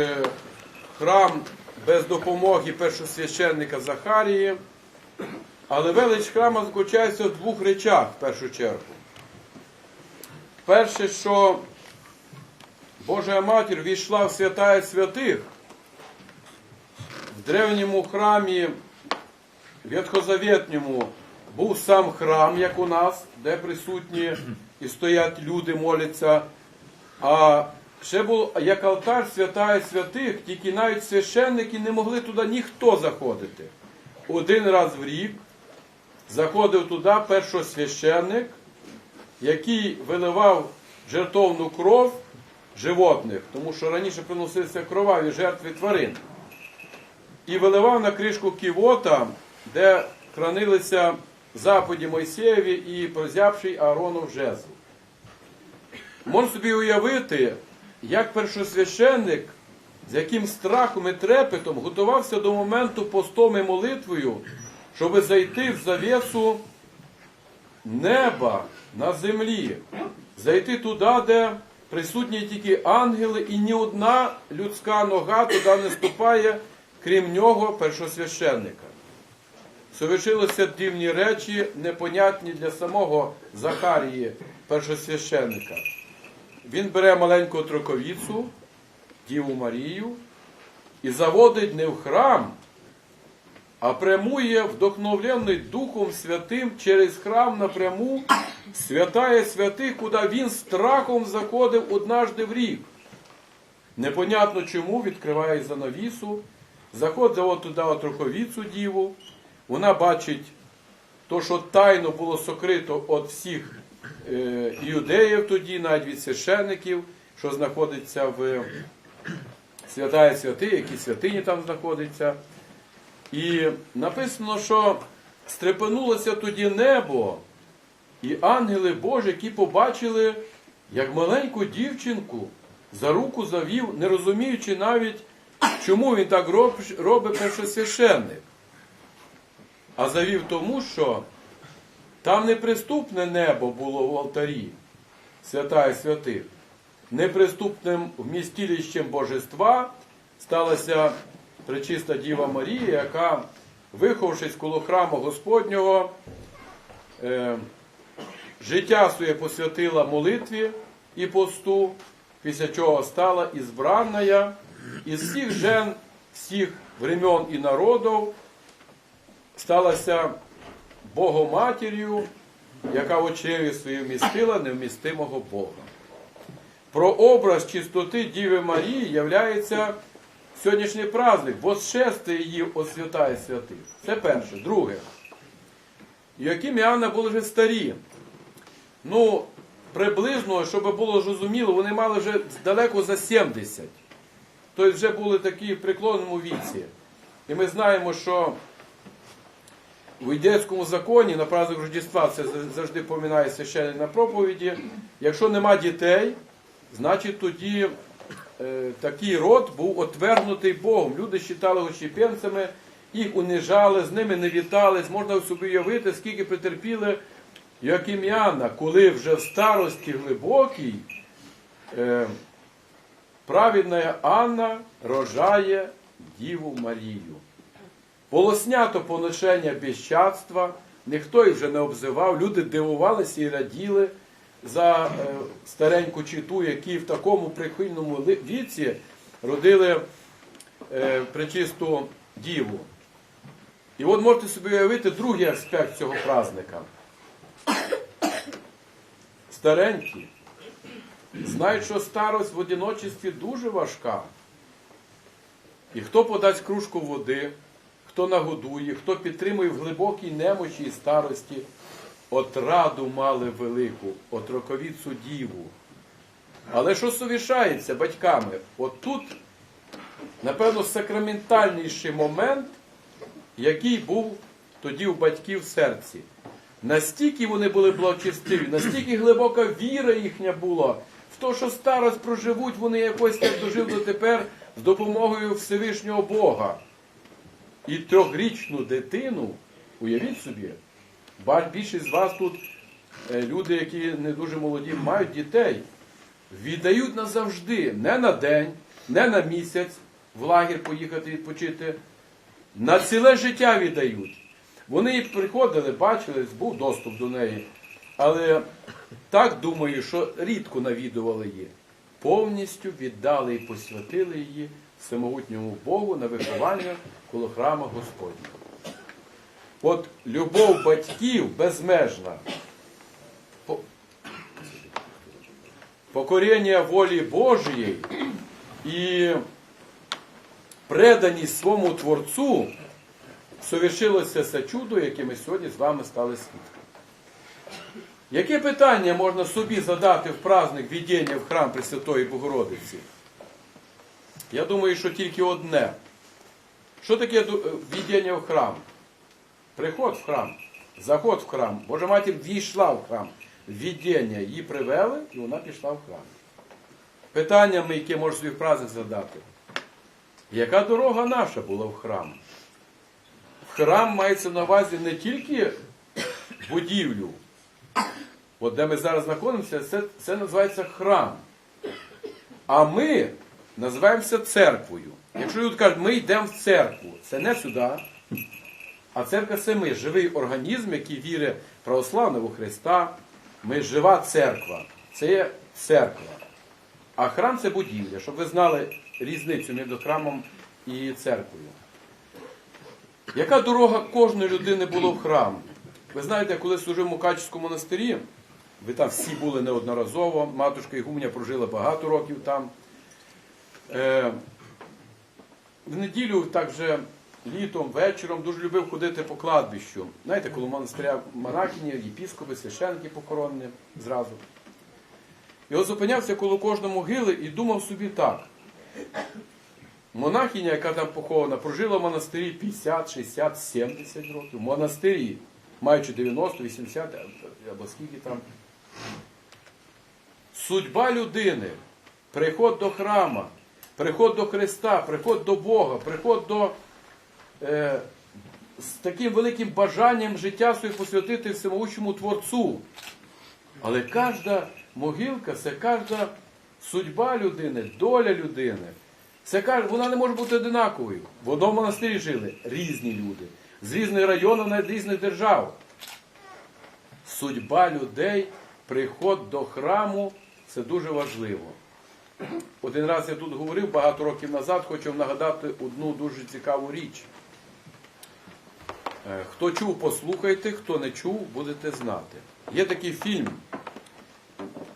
Е, Храм без допомоги першосвященника Захарії, але велич храма заключається в двох речах в першу чергу. Перше, що Божа Матір війшла в святая святих в древньому храмі Ветхозавітньому був сам храм, як у нас, де присутні і стоять люди, моляться. А ще був як алтар святая святих, тільки навіть священники не могли туди ніхто заходити. Один раз в рік заходив туди першосвященник, який виливав жертовну кров животних, тому що раніше приносилися кроваві жертви тварин. І виливав на кришку ківота, де хранилися заповіді Мойсеєві і прозявший Ааронов жезл. Можна собі уявити, як першосвященник, з яким страхом і трепетом готувався до моменту постом і молитвою, щоб зайти в завісу неба на землі, зайти туди, де присутні тільки ангели, і ні одна людська нога туди не ступає, крім нього, першосвященника. Совершилися дивні речі, непонятні для самого Захарії, першосвященника. Він бере маленьку троковіцу, Діву Марію, і заводить не в храм, а прямує вдохновлений Духом Святим через храм напряму святає святих, куди він страхом заходив однажди в рік. Непонятно чому відкриває занавісу, заходить от туди от діву, вона бачить то, що тайно було сокрито від всіх іудеїв тоді, навіть від священників, що знаходиться в святая святи, які святині там знаходиться. І написано, що стрепенулося тоді небо, і ангели Божі, які побачили, як маленьку дівчинку за руку завів, не розуміючи навіть, чому він так робить першосвященник. А завів тому, що там неприступне небо було в алтарі, святая святих. Неприступним вмістилищем божества сталася пречиста Діва Марія, яка, виховавшись коло храму Господнього, е, життя своє посвятила молитві і посту, після чого стала ізбранная із всіх жен, всіх времен і народів, сталася Богоматір'ю, яка в очеві свою вмістила невмістимого Бога. Про образ чистоти Діви Марії являється сьогоднішній праздник, бо шесте її освятає святих. Це перше. Друге. Яким і були вже старі. Ну, приблизно, щоб було зрозуміло, вони мали вже далеко за 70. Тобто вже були такі в преклонному віці. І ми знаємо, що в ідейському законі на праздник Рождества це завжди поминає священник на проповіді. Якщо нема дітей, значить тоді е, такий род був отвергнутий Богом. Люди вважали очіпенцями, їх унижали, з ними не вітались. Можна собі уявити, скільки претерпіли Йоаким і коли вже в старості глибокій е, праведна Анна рожає Діву Марію. Полоснято поношення безчадства, ніхто їх вже не обзивав, люди дивувалися і раділи за е, стареньку читу, які в такому прихильному віці родили е, пречисту діву. І от можете собі уявити другий аспект цього праздника. Старенькі знають, що старость в одиночестві дуже важка. І хто подасть кружку води, хто нагодує, хто підтримує в глибокій немочі і старості, от раду мали велику, от роковіцу діву. Але що совішається батьками? От тут, напевно, сакраментальніший момент, який був тоді у батьків в серці. Настільки вони були благочестиві, настільки глибока віра їхня була в те, що старость проживуть, вони якось так дожив дотепер з допомогою Всевишнього Бога. І трьохрічну дитину, уявіть собі, більшість з вас тут е, люди, які не дуже молоді, мають дітей, віддають назавжди, не на день, не на місяць в лагер поїхати відпочити, на ціле життя віддають. Вони приходили, бачили, був доступ до неї. Але так думаю, що рідко навідували її. Повністю віддали і посвятили її всемогутньому Богу на виховання коло храма Господнього. От любов батьків безмежна. По- Покорення волі Божої і преданість своєму Творцу совершилося це чудо, яке ми сьогодні з вами стали свідками. Яке питання можна собі задати в праздник відділення в храм Пресвятої Богородиці? Я думаю, що тільки одне. Що таке е, в храм? Приход в храм, заход в храм. Божа матір війшла в храм. Відділення її привели, і вона пішла в храм. Питання, ми, яке можна собі в праздник задати. Яка дорога наша була в храм? В храм мається на увазі не тільки будівлю, От де ми зараз знаходимося, це, це називається храм. А ми називаємося церквою. Якщо люди кажуть, ми йдемо в церкву, це не сюди. А церква це ми, живий організм, який вірить православного Христа. Ми жива церква. Це є церква. А храм це будівля, щоб ви знали різницю між храмом і церквою. Яка дорога кожної людини була в храм? Ви знаєте, коли служив в Мукачівському монастирі, ви там всі були неодноразово, матушка Ігумня прожила багато років там. Е, в неділю так вже літом, вечором дуже любив ходити по кладбищу. Знаєте, коли монастиря монахині, єпіскопи, священники похоронні зразу. От зупинявся коло кожної могили і думав собі так. Монахиня, яка там похована, прожила в монастирі 50, 60, 70 років. В монастирі, маючи 90, 80 або скільки там. Судьба людини, приход до храма, приход до Христа, приход до Бога, приход до е, з таким великим бажанням життя своє посвятити всемогучому Творцу. Але кожна могилка це кожна судьба людини, доля людини. Це вона не може бути одинаковою. В одному монастирі жили різні люди, з різних районів, навіть різних держав. Судьба людей, приход до храму це дуже важливо. Один раз я тут говорив багато років назад, хочу нагадати одну дуже цікаву річ. Е, Хто чув, послухайте, хто не чув, будете знати. Є такий фільм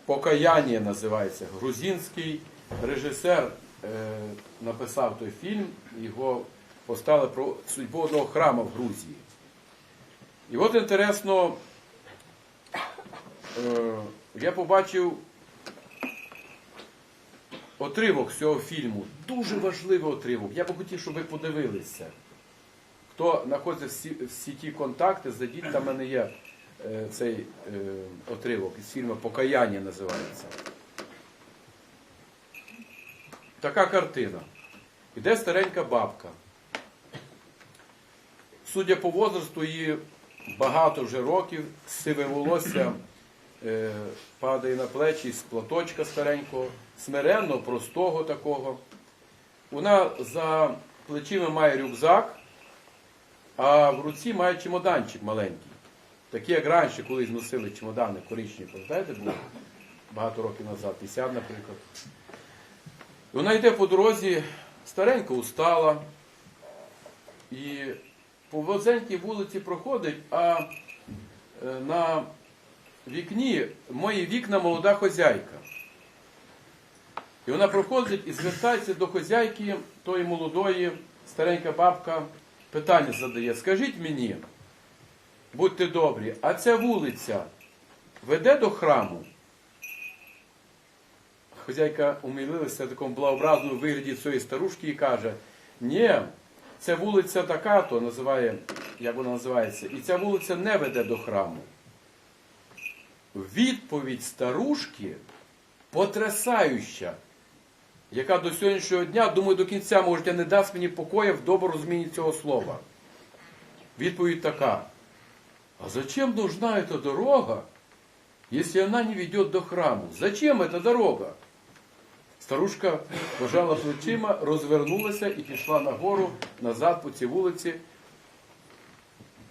Покаяння називається. Грузинський режисер е, написав той фільм, його поставили про судьбу одного храму в Грузії. І от інтересно, е, я побачив отривок цього фільму. Дуже важливий отривок. Я би хотів, щоб ви подивилися. Хто знаходиться в сі- в сіті контакти, зайдіть, там мене є е, цей е, отривок із фільму Покаяння називається. Така картина. Іде старенька бабка. Судя по возрасту, її багато вже років, сиве волосся падає на плечі з платочка старенького, смиренно, простого такого. Вона за плечима має рюкзак, а в руці має чемоданчик маленький. Такі, як раніше, колись носили чемодани коричневі, пам'ятаєте, було багато років назад, 50, наприклад. І вона йде по дорозі, старенько устала, і по вузенькій вулиці проходить, а е, на вікні мої вікна молода хозяйка. І вона проходить і звертається до хозяйки тої молодої, старенька бабка, питання задає. Скажіть мені, будьте добрі, а ця вулиця веде до храму? Хозяйка умилилася в такому благообразному вигляді цієї старушки і каже, ні, це вулиця така, то називає, як вона називається, і ця вулиця не веде до храму. Відповідь старушки потрясаюча, яка до сьогоднішнього дня, думаю, до кінця, може, не дасть мені покоя в доброму розумінні цього слова. Відповідь така. А зачем нужна эта дорога, если она не ведет до храму? Зачем эта дорога? Старушка пожала плечима, розвернулася і пішла нагору, назад по цій вулиці.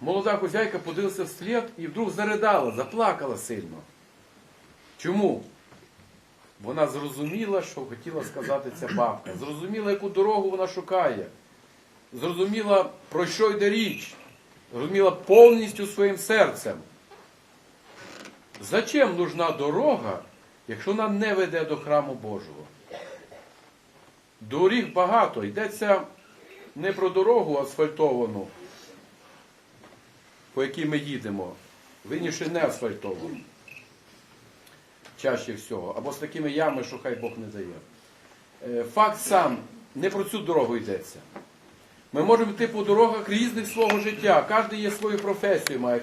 Молода хозяйка подивилася вслід і вдруг заридала, заплакала сильно. Чому? Вона зрозуміла, що хотіла сказати ця бабка. Зрозуміла, яку дорогу вона шукає. Зрозуміла, про що йде річ. Зрозуміла повністю своїм серцем. Зачем нужна дорога, якщо вона не веде до храму Божого? Доріг багато. Йдеться не про дорогу асфальтовану, по якій ми їдемо, виніше не асфальтовану. Чаще всього. Або з такими ями, що хай Бог не дає. Е, Факт сам, не про цю дорогу йдеться. Ми можемо йти по дорогах різних свого життя. Кожен є свою професію має,